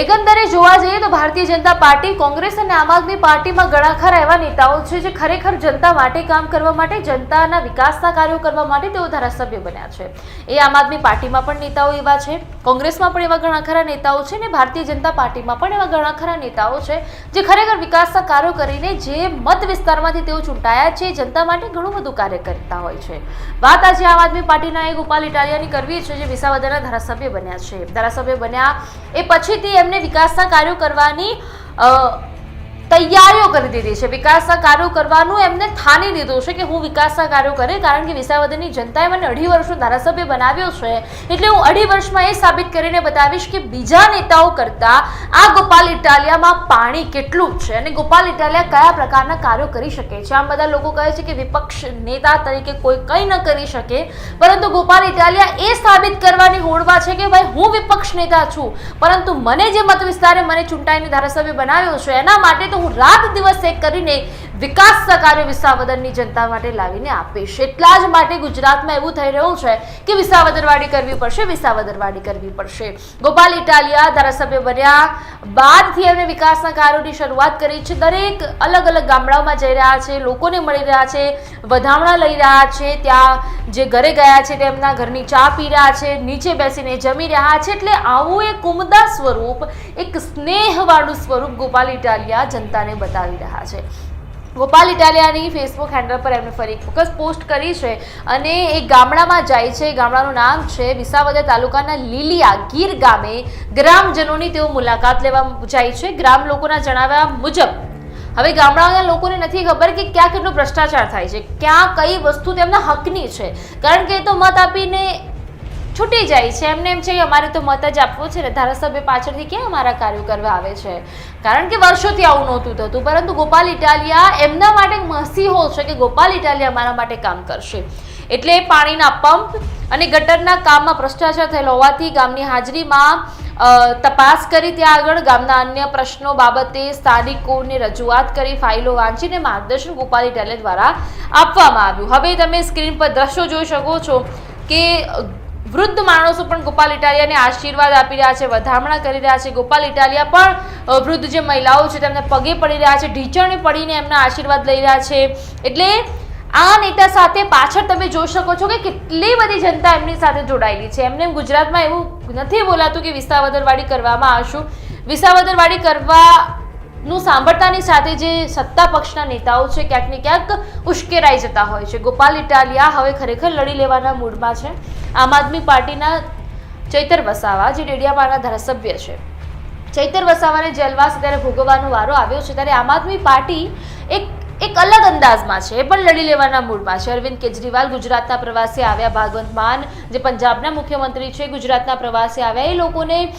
એકંદરે જોવા જઈએ તો ભારતીય જનતા પાર્ટી કોંગ્રેસ અને આમ આદમી પાર્ટીમાં ઘણા ખરા એવા નેતાઓ છે જે ખરેખર જનતા માટે કામ કરવા માટે, જનતાના વિકાસના કાર્યો કરવા માટે તેઓ ધારાસભ્ય બન્યા છે. એ આમ આદમી પાર્ટીમાં પણ નેતાઓ એવા છે, કોંગ્રેસમાં પણ એવા ઘણા ખરા નેતાઓ છે ને ભારતીય જનતા પાર્ટીમાં પણ એવા ઘણા ખરા નેતાઓ છે જે ખરેખર વિકાસના કાર્યો કરીને જે મત વિસ્તારમાંથી તેઓ ચૂંટાયા છે એ જનતા માટે ઘણું બધું કાર્ય કરતા હોય છે. વાત આજે આમ આદમી પાર્ટીના એક ગોપાલ ઇટાલિયાની કરવી છે જે વિસાવદરના ધારાસભ્ય બન્યા છે. ધારાસભ્ય બન્યા એ પછીથી એમને વિકાસના કાર્યો કરવાની તૈયારીઓ કરી દીધી છે. વિકાસના કાર્યો કરવાનું એમને થાની દીધું છે કે હું વિકાસના કાર્યો કરે કારણ કે વિસાવદરની જનતાએ મને અઢી વર્ષનો ધારાસભ્ય બનાવ્યો છે. એટલે હું અઢી વર્ષમાં એ સાબિત કરીને બતાવીશ કે બીજા નેતાઓ કરતા આ ગોપાલ ઇટાલિયામાં પાણી કેટલું છે અને ગોપાલ ઇટાલિયા કયા પ્રકારના કાર્યો કરી શકે છે? આમ બધા લોકો કહે છે કે વિપક્ષ નેતા તરીકે કોઈ કંઈ ન કરી શકે, પરંતુ ગોપાલ ઇટાલિયા એ સાબિત કરવાની હોડવા છે કે ભાઈ હું વિપક્ષ નેતા છું, પરંતુ મને જે મત વિસ્તારે મને ચૂંટાઈને ધારાસભ્ય બનાવ્યો છે, એના માટે તો રાત દિવસે કરીને વિકાસના કાર્યો વિસાવદરની જનતા માટે લાવીને આપીશ એટલા જ માટે ગુજરાતમાં એવું થઈ રહ્યું છે કે વિસાવદરવાડી કરવી પડશે, વિસાવદરવાડી કરવી પડશે. ગોપાલ ઇટાલિયા ધારાસભ્ય બન્યા બાદથી એમણે વિકાસના કાર્યોની શરૂઆત કરી છે. દરેક અલગ અલગ ગામડાઓમાં જઈ રહ્યા છે, લોકોને મળી રહ્યા છે, વધામણા લઈ રહ્યા છે. ત્યાં જે ઘરે ગયા છે તેમના ઘરની ચા પી રહ્યા છે, નીચે બેસીને જમી રહ્યા છે. એટલે આવું એક ઉમદા સ્વરૂપ, એક સ્નેહવાળું સ્વરૂપ ગોપાલ ઇટાલિયા જનતાને બતાવી રહ્યા છે. ગોપાલ ઇટાલિયાની ફેસબુક હેન્ડલ પર એમણે ફરી એક પોસ્ટ કરી છે અને એ ગામડામાં જાય છે. ગામડાનું નામ છે વિસાવદર તાલુકાના લીલિયા ગીર ગામે ગ્રામજનોની તેઓ મુલાકાત લેવા જાય છે. ગ્રામ લોકોના જણાવ્યા મુજબ, હવે ગામડાના લોકોને નથી ખબર કે ક્યાં કેટલો ભ્રષ્ટાચાર થાય છે, ક્યાં કઈ વસ્તુ તેમના હકની છે. કારણ કે એ તો મત આપીને છૂટી જાય છે. એમને એમ છે કે અમારે તો મત જ આપવો છે ને, ધારાસભ્ય પાછળથી ક્યાં અમારા કાર્યો કરવા આવે છે? કારણ કે વર્ષોથી આવું નહોતું થતું, પરંતુ ગોપાલ ઇટાલિયા એમના માટે મસીહો છે કે ગોપાલ ઇટાલિયા મારા માટે કામ કરશે. એટલે પાણીના પંપ અને ગટરના કામમાં ભ્રષ્ટાચાર થયેલો હોવાથી ગામની હાજરીમાં તપાસ કરી ત્યાં આગળ, ગામના અન્ય પ્રશ્નો બાબતે સ્થાનિકોને રજૂઆત કરી, ફાઇલો વાંચીને માર્ગદર્શન ગોપાલ ઇટાલિયા દ્વારા આપવામાં આવ્યું. હવે તમે સ્ક્રીન પર દ્રશ્યો જોઈ શકો છો કે વૃદ્ધ માણસો પણ ગોપાલ ઇટાલિયાને આશીર્વાદ આપી રહ્યા છે, વધામણા કરી રહ્યા છે. ગોપાલ ઇટાલિયા પણ વૃદ્ધ જે મહિલાઓ છે, તેમને પગે પડી રહ્યા છે, ઢીચણે પડીને એમના આશીર્વાદ લઈ રહ્યા છે. એટલે આ નેતા સાથે પાછળ તમે જોઈ શકો છો કે કેટલી બધી જનતા એમની સાથે જોડાયેલી છે. એમને એમ ગુજરાતમાં એવું નથી બોલાતું કે વિસાવદરવાડી કરવામાં આવશું. વિસાવદરવાડી કરવા નું સાંભળતાની સાથે જે સત્તા પક્ષના નેતાઓ છે, ક્યાંક ને ક્યાંક ઉશ્કેરાઈ જતા હોય છે. ગોપાલ ઇટાલિયા હવે ખરેખર લડી લેવાના મૂડમાં છે. આમ આદમી પાર્ટીના ચૈતર વસાવા, જે ડેડિયાપાડાના ધારાસભ્ય છે. ચૈતર વસાવાને જેલવાસ ત્યારે ભોગવવાનો વારો આવ્યો છે, ત્યારે આમ આદમી પાર્ટી એક એક અલગ અંદાજમાં છે, પણ લડી લેવાના મૂડમાં છે. અરવિંદ કેજરીવાલ ગુજરાતના પ્રવાસે આવ્યા ભાગવંત માન, જે પંજાબના મુખ્યમંત્રી છે, ગુજરાતના પ્રવાસે આવ્યા. એ લોકોને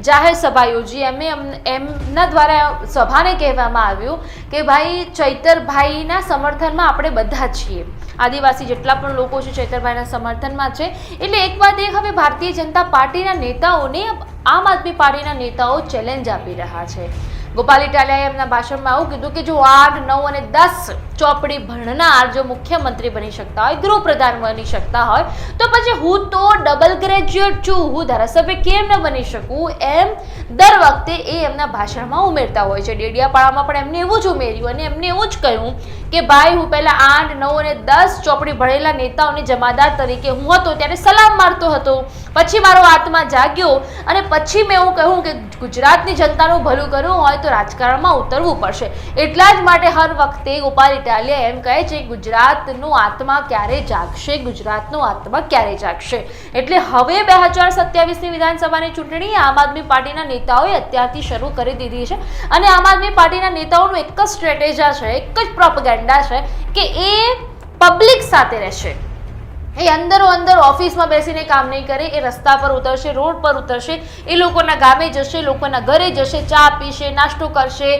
જાહેર સભા યોજી. એમે એમ- એમના દ્વારા સભાને કહેવામાં આવ્યું કે, ભાઈ, ચૈતરભાઈના સમર્થનમાં આપણે બધા છીએ. આદિવાસી જેટલા પણ લોકો છે, ચૈતરભાઈના સમર્થનમાં છે. એટલે એક વાત એ, હવે ભારતીય જનતા પાર્ટીના નેતાઓને આમ આદમી પાર્ટીના નેતાઓ ચેલેન્જ આપી રહ્યા છે. ગોપાલ ઇટાલિયાએ એમના ભાષણમાં આવું કીધું કે જો આઠ નવ અને દસ ચોપડી ભણનાર જો મુખ્યમંત્રી બની શકતા હોય ગૃહપ્રધાન બની શકતા હોય, તો પછી હું તો ડબલ ગ્રેજ્યુએટ છું. હું ધારાસભ્ય કેમ ન બની શકું? એમ દર વખતે એ એમના ભાષણમાં ઉમેરતા હોય છે. ડેડિયાપાડામાં પણ એમને એવું જ ઉમેર્યું અને એમને એવું જ કહ્યું કે, ભાઈ, હું પહેલાં આઠ, નવ અને દસ ચોપડી ભણેલા નેતાઓની જમાદાર તરીકે હું હતો, ત્યારે સલામ મારતો હતો. પછી મારો આત્મા જાગ્યો અને પછી મેં એવું કહ્યું કે, ગુજરાતની જનતાનું ભલું કરવું હોય તો રાજકારણમાં ઉતરવું પડશે. એટલા જ માટે હર વખતે ગોપાલ ઇટાલિયા એમ કહે છે, ગુજરાતનો આત્મા ક્યારે જાગશે? ગુજરાતનું આત્મા ક્યારે જાગશે? એટલે હવે બે હજાર સત્યાવીસની વિધાનસભાની ચૂંટણી આમ આદમી પાર્ટીના નેતાઓએ અત્યારથી શરૂ કરી દીધી છે. અને આમ આદમી પાર્ટીના નેતાઓનું એક જ સ્ટ્રેટેજા છે, એક જ પ્રોપગેન્ડા છે કે એ પબ્લિક સાથે રહેશે. એ અંદરો અંદર ઓફિસમાં બેસીને કામ નહીં કરે, એ રસ્તા પર ઉતરશે, રોડ પર ઉતરશે, એ લોકોના ગામે જશે, લોકોના ઘરે જશે, ચા પીશે, નાસ્તો કરશે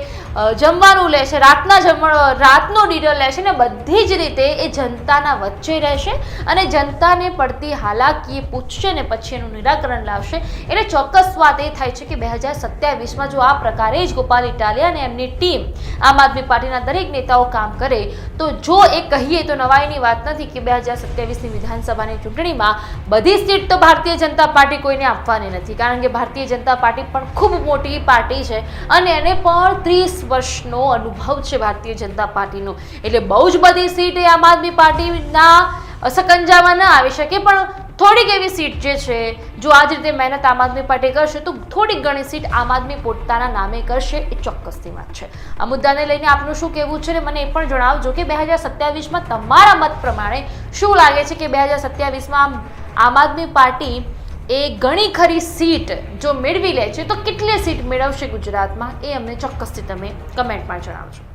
જમવાનું લેશે, રાતના જમણ, રાતનો ડિનર લેશે ને બધી જ રીતે એ જનતાના વચ્ચે રહેશે અને જનતાને પડતી હાલાકી પૂછશે ને પછી એનું નિરાકરણ લાવશે. એટલે ચોક્કસ વાત એ થાય છે કે બે હજાર સત્યાવીસમાં જો આ પ્રકારે જ ગોપાલ ઇટાલિયા અને એમની ટીમ આમ આદમી પાર્ટીના દરેક નેતાઓ કામ કરે, તો જો એ કહીએ તો નવાઈની વાત નથી કે બે હજાર સત્યાવીસની વિધાનસભાની ચૂંટણીમાં બધી સીટ તો ભારતીય જનતા પાર્ટી કોઈને આપવાની નથી, કારણ કે ભારતીય જનતા પાર્ટી પણ ખૂબ મોટી પાર્ટી છે અને એને પણ ત્રીસ વર્ષનો અનુભવ છે ભારતીય જનતા પાર્ટીનો. એટલે બહુ જ બધી સીટ એ આમ આદમી પાર્ટીના સકંજામાં ન આવી શકે, પણ થોડીક એવી સીટ જે છે, જો આ જ રીતે મહેનત આમ આદમી પાર્ટી કરશે, તો થોડીક ઘણી સીટ આમ આદમી પોતાના નામે કરશે, એ ચોક્કસની વાત છે. આ મુદ્દાને લઈને આપનું શું કહેવું છે ને મને એ પણ જણાવજો કે બે હજાર સત્યાવીસમાં તમારા મત પ્રમાણે શું લાગે છે કે બે હજાર સત્યાવીસમાં આમ આદમી પાર્ટી એ ઘણી ખરી સીટ જો મેળવી લે છે, તો કેટલી સીટ મેળવશે ગુજરાતમાં? એ અમને ચોક્કસથી તમે કમેન્ટમાં જણાવજો.